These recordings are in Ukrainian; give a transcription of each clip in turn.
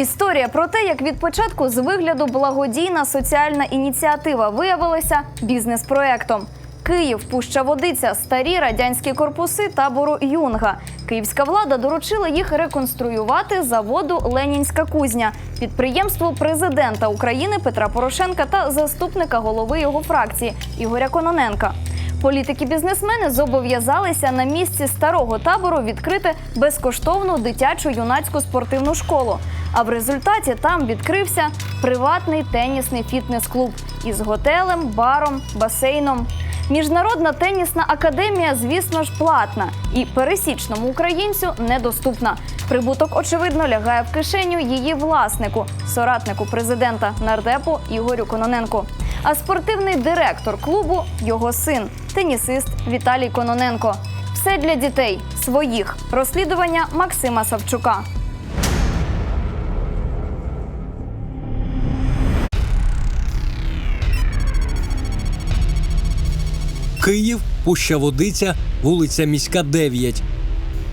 Історія про те, як від початку з вигляду благодійна соціальна ініціатива виявилася бізнес-проектом. Київ, Пуща Водиця, старі радянські корпуси табору Юнга. Київська влада доручила їх реконструювати заводу Ленінська кузня, підприємству президента України Петра Порошенка та заступника голови його фракції Ігоря Кононенка. Політики-бізнесмени зобов'язалися на місці старого табору відкрити безкоштовну дитячу юнацьку спортивну школу. А в результаті там відкрився приватний тенісний фітнес-клуб із готелем, баром, басейном. Міжнародна тенісна академія, звісно ж, платна і пересічному українцю недоступна. Прибуток, очевидно, лягає в кишеню її власнику, соратнику президента нардепу Ігорю Кононенку. А спортивний директор клубу його син, тенісист Віталій Кононенко. Все для дітей своїх розслідування Максима Савчука. Київ, Пуща Водиця, вулиця Міська, 9.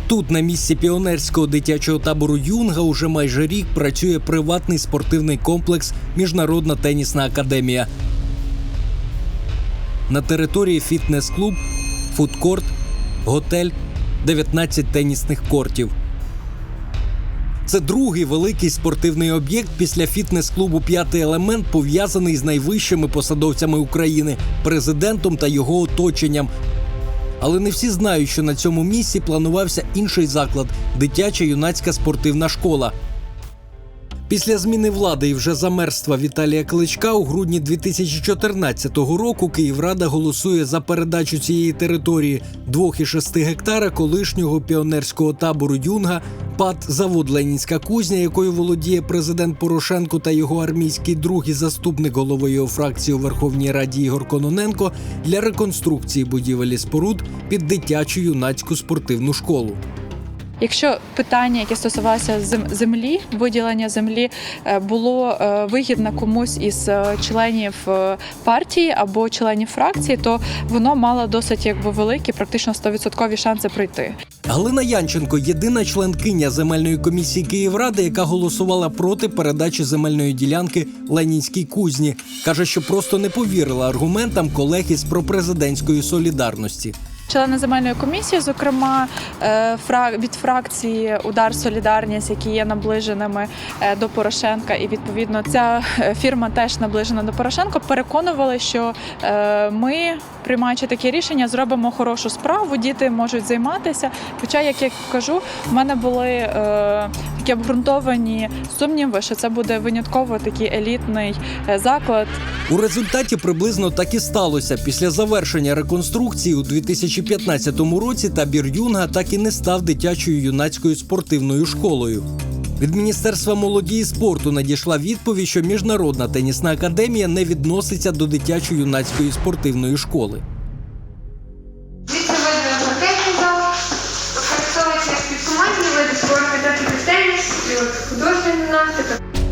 Тут, на місці піонерського дитячого табору Юнга, уже майже рік працює приватний спортивний комплекс Міжнародна тенісна академія. На території фітнес-клуб, фудкорт, готель, 19 тенісних кортів. Це другий великий спортивний об'єкт після фітнес-клубу П'ятий елемент пов'язаний з найвищими посадовцями України, президентом та його оточенням. Але не всі знають, що на цьому місці планувався інший заклад дитяча юнацька спортивна школа. Після зміни влади і вже замерства Віталія Кличка у грудні 2014 року Київрада голосує за передачу цієї території 2,6 гектара колишнього піонерського табору Юнга ПАД завод Ленінська кузня, якою володіє президент Порошенко та його армійський друг і заступник голови його фракції у Верховній Раді Ігор Кононенко для реконструкції будівель і споруд під дитячу юнацьку спортивну школу. Якщо питання, яке стосувалося землі, виділення землі, е, було е, вигідно комусь із е, членів партії або членів фракції, то воно мало досить якби великі, практично 100% шанси пройти. Галина Янченко єдина членкиня земельної комісії Київради, яка голосувала проти передачі земельної ділянки Ленінській кузні. каже, що просто не повірила аргументам колег із пропрезидентської солідарності. Члени земельної комісії, зокрема е, від фракції Удар Солідарність, які є наближеними е, до Порошенка, і відповідно ця е, фірма теж наближена до Порошенка, переконували, що ми, приймаючи таке рішення, зробимо хорошу справу, діти можуть займатися. Хоча, як я кажу, в мене були такі обґрунтовані сумніви, що це буде винятково такий елітний заклад, У результаті приблизно так і сталося. Після завершення реконструкції у 2015 році табір Юнга так і не став дитячою юнацькою спортивною школою. Від Міністерства молоді і спорту надійшла відповідь, що міжнародна тенісна академія не відноситься до дитячо-юнацької спортивної школи.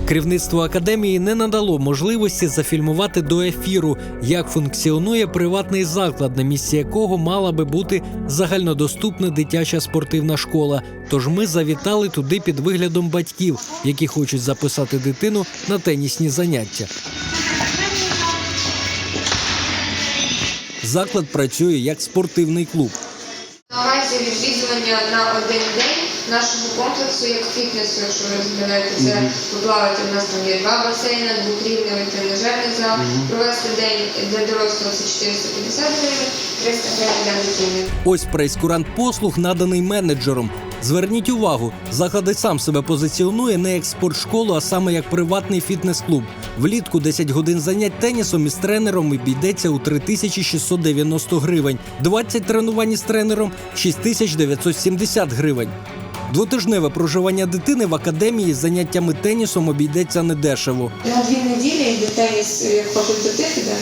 Керівництво академії не надало можливості зафільмувати до ефіру, як функціонує приватний заклад, на місці якого мала би бути загальнодоступна дитяча спортивна школа. Тож ми завітали туди під виглядом батьків, які хочуть записати дитину на тенісні заняття. Заклад працює як спортивний клуб. Наразі відвідування на один день нашого комплексу як фітнесу, якщо ви розглядаєте це поплавати. У нас там є два басейни, двохрівневий тренажерний зал. Провести день для дорослого це 450 гривень, 300 гривень для дитини. Ось прейскурант послуг наданий менеджером. Зверніть увагу, заклад і сам себе позиціонує не як спортшколу, а саме як приватний фітнес-клуб. Влітку 10 годин занять тенісом із тренером обійдеться у 3690 гривень, 20 тренувань із тренером 6970 гривень. Двотижневе проживання дитини в академії з заняттями тенісом обійдеться недешево. На дві неділі йде теніс як факультатив іде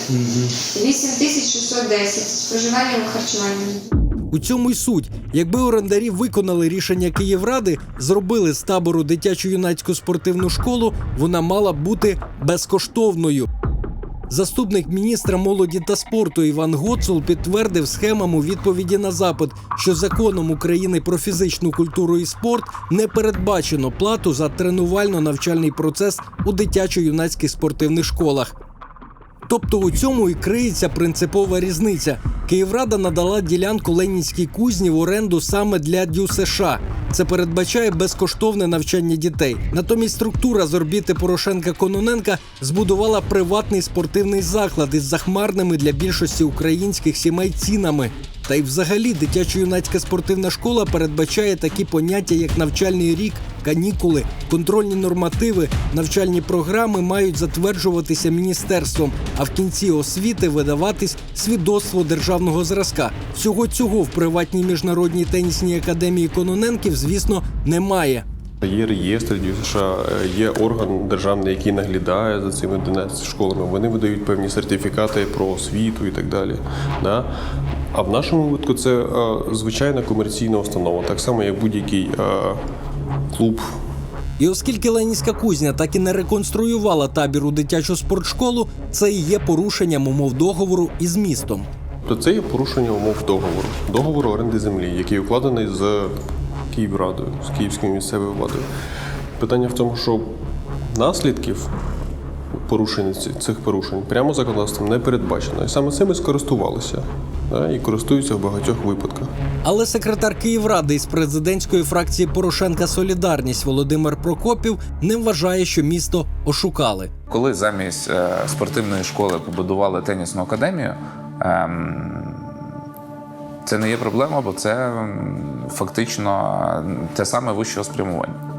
8610 з проживанням і харчуванням. У цьому й суть. Якби орендарі виконали рішення Київради, зробили з табору дитячу юнацьку спортивну школу, вона мала б бути безкоштовною. Заступник міністра молоді та спорту Іван Гоцул підтвердив схемам у відповіді на запит, що законом України про фізичну культуру і спорт не передбачено плату за тренувально-навчальний процес у дитячо-юнацьких спортивних школах. Тобто у цьому і криється принципова різниця. Київрада надала ділянку Ленінській кузні в оренду саме для ДЮ США. Це передбачає безкоштовне навчання дітей. Натомість структура з орбіти Порошенка Кононенка збудувала приватний спортивний заклад із захмарними для більшості українських сімей цінами. Та й взагалі дитячо-юнацька спортивна школа передбачає такі поняття, як навчальний рік, канікули, контрольні нормативи, навчальні програми мають затверджуватися міністерством, а в кінці освіти видаватись свідоцтво державного зразка. Всього цього в приватній міжнародній тенісній академії Кононенків, звісно, немає. Є реєстр є орган державний, який наглядає за цими 11 школами. Вони видають певні сертифікати про освіту і так далі. А в нашому випадку це е, звичайна комерційна установа, так само як будь-який е, клуб І оскільки Ленінська кузня так і не реконструювала табір у дитячу спортшколу, це і є порушенням умов договору із містом. То це є порушення умов договору, договору оренди землі, який укладений з Київрадою, з Київською місцевою владою. Питання в тому, що наслідків порушень цих порушень прямо законодавством не передбачено. І саме цим і скористувалися да, і користуються в багатьох випадках. Але секретар Київради із президентської фракції Порошенка Солідарність Володимир Прокопів не вважає, що місто ошукали. Коли замість е, спортивної школи побудували тенісну академію, ем, це не є проблема, бо це фактично е, те саме вищого спрямування.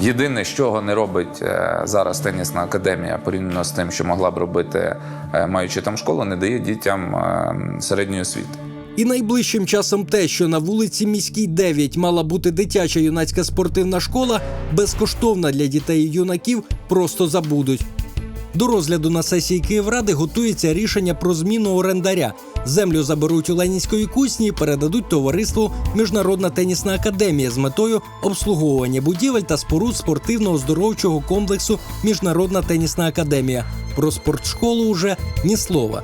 Єдине, що не робить е, зараз тенісна академія порівняно з тим, що могла б робити, е, маючи там школу, не дає дітям е, середньої освіти. І найближчим часом те, що на вулиці Міській 9 мала бути дитяча юнацька спортивна школа, безкоштовна для дітей і юнаків, просто забудуть. До розгляду на сесії Київради готується рішення про зміну орендаря. Землю заберуть у Ленінської кузні і передадуть товариству Міжнародна тенісна академія з метою обслуговування будівель та споруд спортивно-оздоровчого комплексу Міжнародна тенісна академія. Про спортшколу уже ні слова.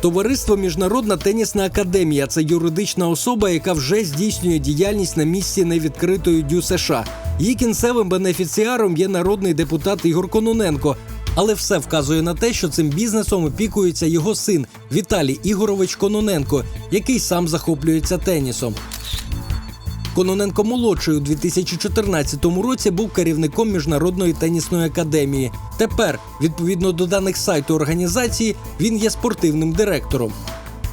Товариство Міжнародна тенісна академія це юридична особа, яка вже здійснює діяльність на місці невідкритої дю США. Її кінцевим бенефіціаром є народний депутат Ігор Кононенко. Але все вказує на те, що цим бізнесом опікується його син Віталій Ігорович Кононенко, який сам захоплюється тенісом. Кононенко молодший у 2014 році був керівником міжнародної тенісної академії. Тепер, відповідно до даних сайту організації, він є спортивним директором.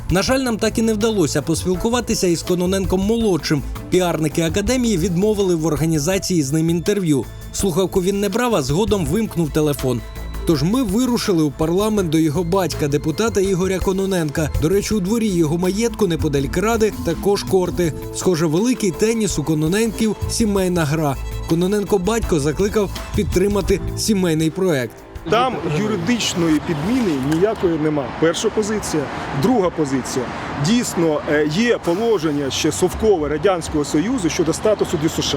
На жаль, нам так і не вдалося поспілкуватися із Кононенком молодшим. Піарники академії відмовили в організації з ним інтерв'ю. Слухавку він не брав, а згодом вимкнув телефон. Тож ми вирушили у парламент до його батька, депутата Ігоря Кононенка. До речі, у дворі його маєтку неподалік ради також корти. Схоже, великий теніс у Кононенків сімейна гра. Кононенко батько закликав підтримати сімейний проект. Там юридичної підміни ніякої нема. Перша позиція, друга позиція. Дійсно е, є положення ще совкове радянського союзу щодо статусу ДЮСШ.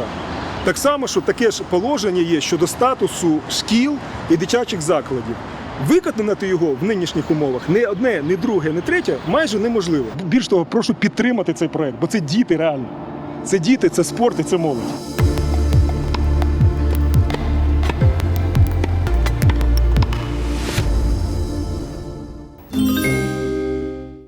Так само, що таке ж положення є щодо статусу шкіл і дитячих закладів. Виконати його в нинішніх умовах не одне, не друге, не третє майже неможливо. Більш того, прошу підтримати цей проект, бо це діти реально. Це діти, це спорт і це молодь.